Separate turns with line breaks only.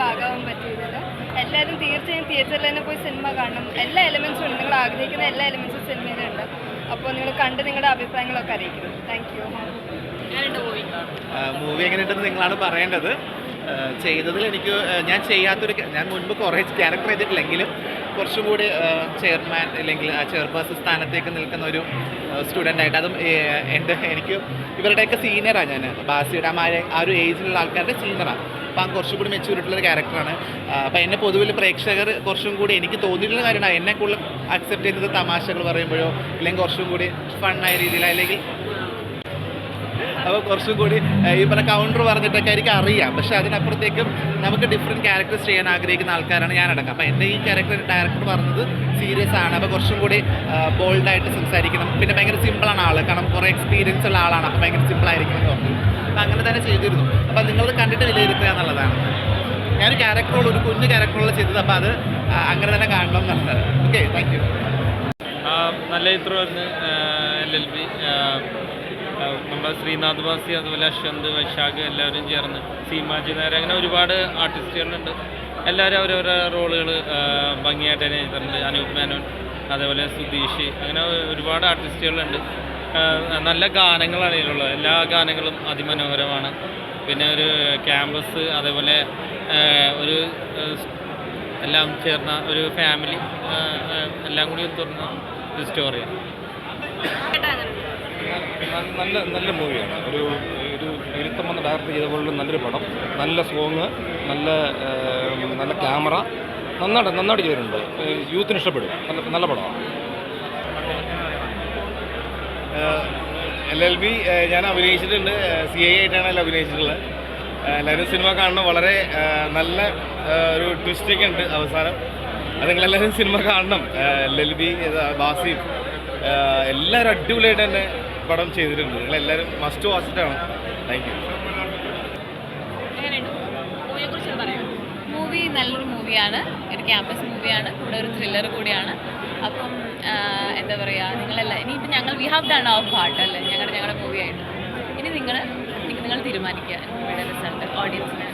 ഭാഗമാകാൻ പറ്റിയത് എല്ലാവരും തീർച്ചയായും തിയേറ്ററിൽ തന്നെ പോയി സിനിമ കാണണം. എല്ലാ എലിമെൻസും ഉണ്ട്. നിങ്ങൾ ആഗ്രഹിക്കുന്ന എല്ലാ എലിമെൻസും സിനിമയിലുണ്ട് അപ്പോൾ നിങ്ങൾ കണ്ട് നിങ്ങളുടെ അഭിപ്രായങ്ങളൊക്കെ അറിയിക്കുന്നു താങ്ക് യു
മൂവി എങ്ങനെയുണ്ടെന്ന് നിങ്ങളാണ് പറയേണ്ടത്. ചെയ്തതിൽ എനിക്ക് ഞാൻ ചെയ്യാത്തൊരു ഞാൻ മുൻപ് കുറേ ക്യാരക്ടർ ചെയ്തിട്ടില്ലെങ്കിലും കുറച്ചും കൂടി ചെയർമാൻ അല്ലെങ്കിൽ ചെയർപേഴ്സൺ സ്ഥാനത്തേക്ക് നിൽക്കുന്ന ഒരു സ്റ്റുഡന്റ് ആയിട്ട് അതും എന്റെ എനിക്ക് ഇവരുടെയൊക്കെ സീനിയറാണ് ഞാൻ. ബാസിയുടെ ആ ഒരു ഏജിലുള്ള ആൾക്കാരുടെ സീനിയറാണ് അപ്പം കുറച്ചും കൂടി ഒരു ക്യാരക്ടറാണ്. അപ്പോൾ എന്നെ പൊതുവിൽ പ്രേക്ഷകർ കുറച്ചും കൂടി എനിക്ക് തോന്നിയിട്ടുള്ള കാര്യമാണ് എന്നെ കൂടുതൽ അക്സെപ്റ്റ് ചെയ്യുന്നത് തമാശകൾ പറയുമ്പോഴോ അല്ലെങ്കിൽ കുറച്ചും കൂടി ഫണ്ണായ രീതിയിൽ അല്ലെങ്കിൽ അപ്പോൾ കുറച്ചും കൂടി ഈ പറഞ്ഞ കൗണ്ടർ പറഞ്ഞിട്ടൊക്കെ എനിക്ക് അറിയാം. പക്ഷെ അതിനപ്പുറത്തേക്കും നമുക്ക് ഡിഫറെന്റ് ക്യാരക്ടേഴ്സ് ചെയ്യാൻ ആഗ്രഹിക്കുന്ന ആൾക്കാരാണ് ഞാനടക്കം. അപ്പോൾ എന്റെ ഈ ക്യാരക്ടർ ഡയറക്ടർ പറഞ്ഞത് സീരിയസ് ആണ്. അപ്പോൾ കുറച്ചും കൂടി ബോൾഡായിട്ട് സംസാരിക്കണം. പിന്നെ ഭയങ്കര സിമ്പിളാണ് ആൾ കാരണം കുറേ എക്സ്പീരിയൻസ് ഉള്ള ആളാണ്. അപ്പോൾ ഭയങ്കര സിമ്പിൾ ആയിരിക്കും എന്ന് പറഞ്ഞു. അപ്പോൾ അങ്ങനെ തന്നെ ചെയ്തിരുന്നു. അപ്പോൾ നിങ്ങളത് കണ്ടിട്ട് വിലയിരുത്തുക എന്നുള്ളതാണ്. ഞാൻ ക്യാരക്ടറോട് ഒരു കുഞ്ഞു ക്യാരക്ടറോട് ചെയ്തത്. അപ്പോൾ അത് അങ്ങനെ തന്നെ കാണണം എന്നുള്ളത്. ഓക്കെ താങ്ക് യു
നല്ല ചിത്രമായിരുന്നു എൽ എൽ ബി. നമ്മുടെ ശ്രീനാഥ് ബാസി അതുപോലെ അശ്വന്ത് വൈശാഖ് എല്ലാവരും ചേർന്ന് സീമാജി നേരെ അങ്ങനെ ഒരുപാട് ആർട്ടിസ്റ്റുകളുണ്ട് എല്ലാവരും അവരവരുടെ റോളുകൾ ഭംഗിയായിട്ട് തന്നെ ചെയ്തിട്ടുണ്ട്. അനൂപ് മേനോൻ അതേപോലെ സുധീഷ് അങ്ങനെ ഒരുപാട് ആർട്ടിസ്റ്റുകളുണ്ട് നല്ല ഗാനങ്ങളാണ് ഇതിലുള്ളത്. എല്ലാ ഗാനങ്ങളും അതിമനോഹരമാണ്. പിന്നെ ഒരു ക്യാമ്പസ് അതേപോലെ ഒരു എല്ലാം ചേർന്ന ഒരു ഫാമിലി എല്ലാം കൂടി തുറന്ന ഒരു സ്റ്റോറിയാണ്
നല്ല നല്ല മൂവിയാണ്. ഒരു ഒരു ഇരുത്തം വന്ന് ഡയറക്റ്റ് ചെയ്ത പോലുള്ള നല്ലൊരു പടം. നല്ല സോങ് നല്ല നല്ല ക്യാമറ നന്നായിട്ട് നന്നായിട്ട് ചെയ്തിട്ടുണ്ട്. യൂത്തിന് ഇഷ്ടപ്പെടും. നല്ല നല്ല പടമാണ്.
എൽ എൽ ബി ഞാൻ അഭിനയിച്ചിട്ടുണ്ട്. സി ഐ ആയിട്ടാണ് അതിൽ അഭിനയിച്ചിട്ടുള്ളത്. എല്ലാവരും സിനിമ കാണണം. വളരെ നല്ല ഒരു ട്വിസ്റ്റൊക്കെ ഉണ്ട് അവസാനം. അത് നിങ്ങളെല്ലാവരും സിനിമ കാണണം. എൽ എൽ ബി ബാസിയും. എല്ലാവരും അടിപൊളിയായിട്ട് തന്നെ പടം ചെയ്തിട്ടുണ്ട്. നിങ്ങളെല്ലാവരും മസ്റ്റ് വാച്ചിട്ടാണ് താങ്ക് യു
മൂവി നല്ലൊരു മൂവിയാണ്. ഒരു ക്യാമ്പസ് മൂവിയാണ്. കൂടെ ഒരു ത്രില്ലർ കൂടിയാണ്. അപ്പം എന്താ പറയുക നിങ്ങളെല്ലാം ഇനിയിപ്പോൾ ഞങ്ങൾ we have done our part അല്ലേ? ഞങ്ങളുടെ ഞങ്ങളുടെ മൂവിയായിട്ട് ഇനി നിങ്ങൾ നിങ്ങൾ തീരുമാനിക്കുക. മൂവിയുടെ റിസൾട്ട് ഓഡിയൻസിനെ